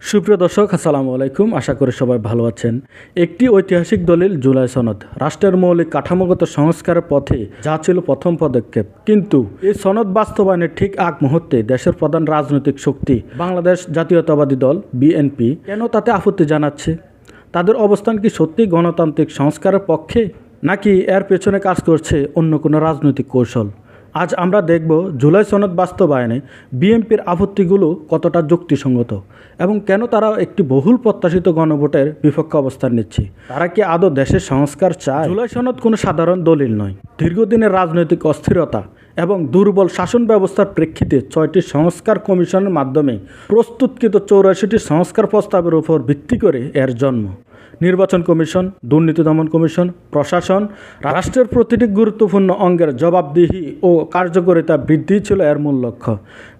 সুপ্রিয় দর্শক, আসসালামু আলাইকুম। আশা করি সবাই ভালো আছেন। একটি ঐতিহাসিক দলিল জুলাই সনদ। রাষ্ট্রের মৌলিক কাঠামোগত সংস্কারের পথে যা ছিল প্রথম পদক্ষেপ। কিন্তু এই সনদ বাস্তবায়নের ঠিক আগ মুহূর্তে দেশের প্রধান রাজনৈতিক শক্তি বাংলাদেশ জাতীয়তাবাদী দল, বিএনপি, কেন তাতে আপত্তি জানাচ্ছে? তাদের অবস্থান কি সত্যি গণতান্ত্রিক সংস্কারের পক্ষে? নাকি এর পেছনে কাজ করছে অন্য কোনো রাজনৈতিক কৌশল? আজ আমরা দেখব জুলাই সনদ বাস্তবায়নে বিএনপির আপত্তিগুলো কতটা যুক্তিসঙ্গত এবং কেন তারা একটি বহুল প্রত্যাশিত গণভোটের বিপক্ষে অবস্থান নিচ্ছে। তারা কি আদৌ দেশের সংস্কার চায়? জুলাই সনদ কোনো সাধারণ দলিল নয়। দীর্ঘদিনের রাজনৈতিক অস্থিরতা এবং দুর্বল শাসন ব্যবস্থার প্রেক্ষিতে ছয়টি সংস্কার কমিশনের মাধ্যমে প্রস্তুতকৃত চৌরাশিটি সংস্কার প্রস্তাবের উপর ভিত্তি করে এর জন্ম। নির্বাচন কমিশন, দুর্নীতি দমন কমিশন, প্রশাসন, রাষ্ট্রের প্রতিটি গুরুত্বপূর্ণ অঙ্গের জবাবদিহি ও কার্যকারিতা বৃদ্ধি ছিল এর মূল লক্ষ্য।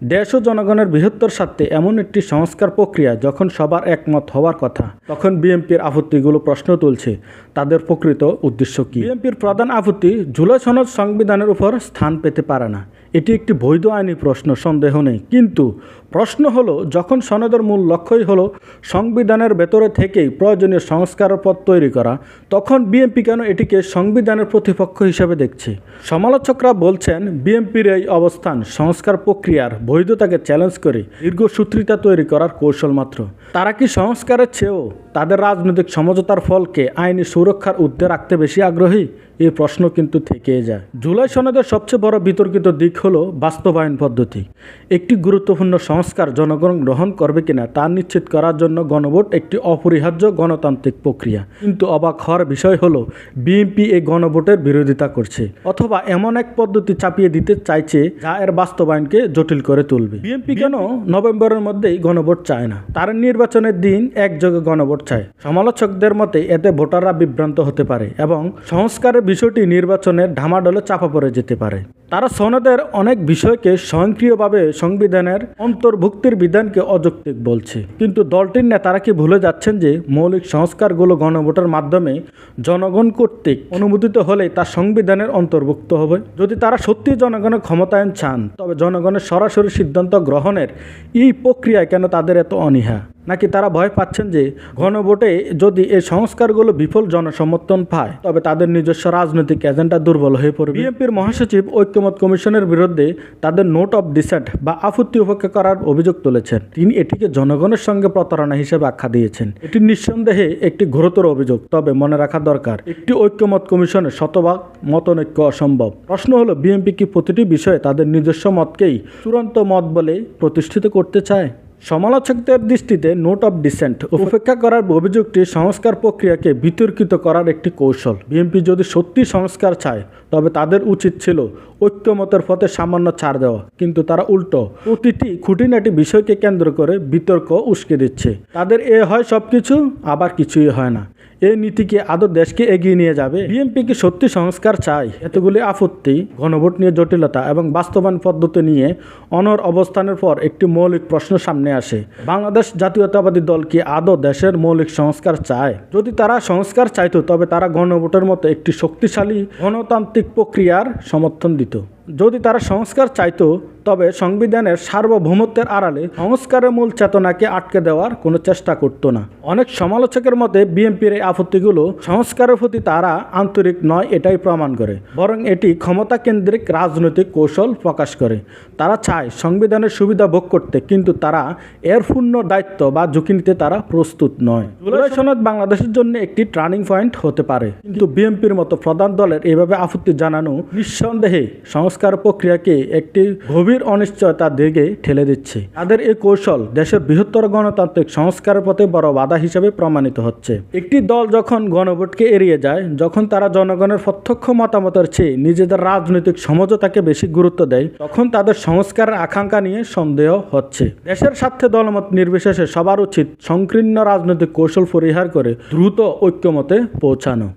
দেশ ও জনগণের বৃহত্তর স্বার্থে এমন একটি সংস্কার প্রক্রিয়া যখন সবার একমত হওয়ার কথা, তখন বিএনপির আপত্তিগুলো প্রশ্ন তুলছে। তাদের প্রকৃত উদ্দেশ্য কী? বিএনপির প্রধান আপত্তি, জুলাই সনদ সংবিধানের উপর স্থান পেতে পারে না। এটি একটি বৈধ আইনি প্রশ্ন, সন্দেহ নেই। কিন্তু প্রশ্ন হলো, যখন সনদের মূল লক্ষ্যই হলো সংবিধানের ভেতরে থেকেই প্রয়োজনীয় সংস্কারের পথ তৈরি করা, তখন বিএনপি কেন এটিকে সংবিধানের প্রতিপক্ষ হিসেবে দেখছে? সমালোচকরা বলছেন, বিএনপির এই অবস্থান সংস্কার প্রক্রিয়ার বৈধতাকে চ্যালেঞ্জ করে দীর্ঘসূত্রিতা তৈরি করার কৌশল মাত্র। তারা কি সংস্কারের চেয়েও তাদের রাজনৈতিক সমঝোতার ফলকে আইনি সুরক্ষার ঊর্ধ্বে রাখতে বেশি আগ্রহী? এই প্রশ্ন কিন্তু থেকেই যায়। জুলাই সনদের সবচেয়ে বড় বিতর্কিত দিক হলো বাস্তবায়ন পদ্ধতি। একটি গুরুত্বপূর্ণ সংস্কার জনগণ গ্রহণ করবে কিনা তা নিশ্চিত করার জন্য গণভোট একটি অপরিহার্য গণতান্ত্রিক প্রক্রিয়া। কিন্তু অবাক হওয়ার বিষয় হলো, বিএনপি এই গণভোটের বিরোধিতা করছে। অথবা এমন এক পদ্ধতি চাপিয়ে দিতে চাইছে যা এর বাস্তবায়নকে জটিল করে তুলবে। বিএনপি কেন নভেম্বরের মধ্যেই গণভোট চায় না? তার নির্বাচনের দিন একযোগে গণভোট চায়। সমালোচকদের মতে, এতে ভোটাররা বিভ্রান্ত হতে পারে এবং সংস্কারের বিষয়টি নির্বাচনের ঢামাডোলে চাপা পড়ে যেতে পারে। তারা সনদের অনেক বিষয়কে স্বয়ংক্রিয়ভাবে সংবিধানের অন্তর্ভুক্তির বিধানকে অযৌক্তিক বলছে। কিন্তু দলটির নেতারা কি ভুলে যাচ্ছেন যে মৌলিক সংস্কারগুলো গণভোটের মাধ্যমে জনগণ কর্তৃক অনুমোদিত হলে তা সংবিধানের অন্তর্ভুক্ত হবে? যদি তারা সত্যি জনগণের ক্ষমতায়ন চান, তবে জনগণের সরাসরি সিদ্ধান্ত গ্রহণের এই প্রক্রিয়ায় কেন তাদের এত অনীহা? নাকি তারা ভয় পাচ্ছেন যে ঘনভোটে যদি এই সংস্কারগুলো বিফল জনসমর্থন পায়, তবে তাদের নিজস্ব রাজনৈতিক এজেন্ডা দুর্বল হয়ে পড়বে। বিএনপির মহাসচিব, ঐক্যমত কমিশনের বিরুদ্ধে তাদের নোট অফ ডিসেন্ট বা আপত্তি উপেক্ষা করার অভিযোগ তুলেছেন। তিনি এটিকে জনগণের সঙ্গে প্রতারণা হিসেবে আখ্যা দিয়েছেন। এটি নিঃসন্দেহে একটি ঘোরতর অভিযোগ, তবে মনে রাখা দরকার, একটি ঐক্যমত কমিশনের শতভাগ মতনৈক্য অসম্ভব। প্রশ্ন হলো, বিএনপি কি প্রতিটি বিষয়ে তাদের নিজস্ব মতকেই চূড়ান্ত মত বলে প্রতিষ্ঠিত করতে চায়? সমালোচকদের দৃষ্টিতে নোট অব ডিসেন্ট উপেক্ষা করার অভিযোগটি সংস্কার প্রক্রিয়াকে বিতর্কিত করার একটি কৌশল। বিএনপি যদি সত্যি সংস্কার চায়, তবে তাদের উচিত ছিল ঐক্যমতের পথে সামান্য ছাড় দেওয়া। কিন্তু তারা উল্টো, প্রতিটি খুঁটিনাটি বিষয়কে কেন্দ্র করে বিতর্ক উস্কে দিচ্ছে। তাদের এ হয় সব কিছু আবার কিছুই হয় না। এই নীতিকে আদৌ দেশকে এগিয়ে নিয়ে যাবে? বিএনপি কি সত্যি সংস্কার চায়? এতগুলি আপত্তি, গণভোট নিয়ে জটিলতা এবং বাস্তবায়ন পদ্ধতি নিয়ে অনর অবস্থানের পর একটি মৌলিক প্রশ্ন সামনে আসে। বাংলাদেশ জাতীয়তাবাদী দল কি আদৌ দেশের মৌলিক সংস্কার চায়? যদি তারা সংস্কার চাইতো, তবে তারা গণভোটের মতো একটি শক্তিশালী, গণতান্ত্রিক প্রক্রিয়ার সমর্থন দিত। যদি তারা সংস্কার চাইতো, তবে সংবিধানের সার্বভৌমত্বের আড়ালে সংস্কারের মূল চেতনাকে আটকে দেওয়ার কোনো চেষ্টা করত না। অনেক সমালোচকের মতে বিএনপির এই আপত্তিগুলো সংস্কারের প্রতি তারা আন্তরিক নয় এটাই প্রমাণ করে। বরং এটি ক্ষমতা কেন্দ্রিক রাজনৈতিক কৌশল প্রকাশ করে। তারা চায় সংবিধানের সুবিধা ভোগ করতে, কিন্তু তারা এর পূর্ণ দায়িত্ব বা ঝুঁকি নিতে তারা প্রস্তুত নয়। জুলাই সনদ বাংলাদেশের জন্য একটি টার্নিং পয়েন্ট হতে পারে। কিন্তু বিএনপির মতো প্রধান দলের এভাবে আপত্তি জানানো নিঃসন্দেহে সংস্কার প্রক্রিয়াকে একটি গভীর অনিশ্চয়তার দিকে ঠেলে দিচ্ছে। তাদের এই কৌশল দেশের বৃহত্তর গণতান্ত্রিক সংস্কারের পথে বড় বাধা হিসেবে প্রমাণিত হচ্ছে। একটি দল যখন গণভোটকে এড়িয়ে যায়, যখন তারা জনগণের প্রত্যক্ষ মতামতের চেয়ে নিজেদের রাজনৈতিক সমঝোতাকে বেশি গুরুত্ব দেয়, তখন তাদের সংস্কারের আকাঙ্ক্ষা নিয়ে সন্দেহ হচ্ছে। দেশের স্বার্থে দলমত নির্বিশেষে সবার উচিত সংকীর্ণ রাজনৈতিক কৌশল পরিহার করে দ্রুত ঐক্যমতে পৌঁছানো।